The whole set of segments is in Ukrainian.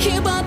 Here by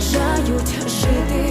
заважають жити.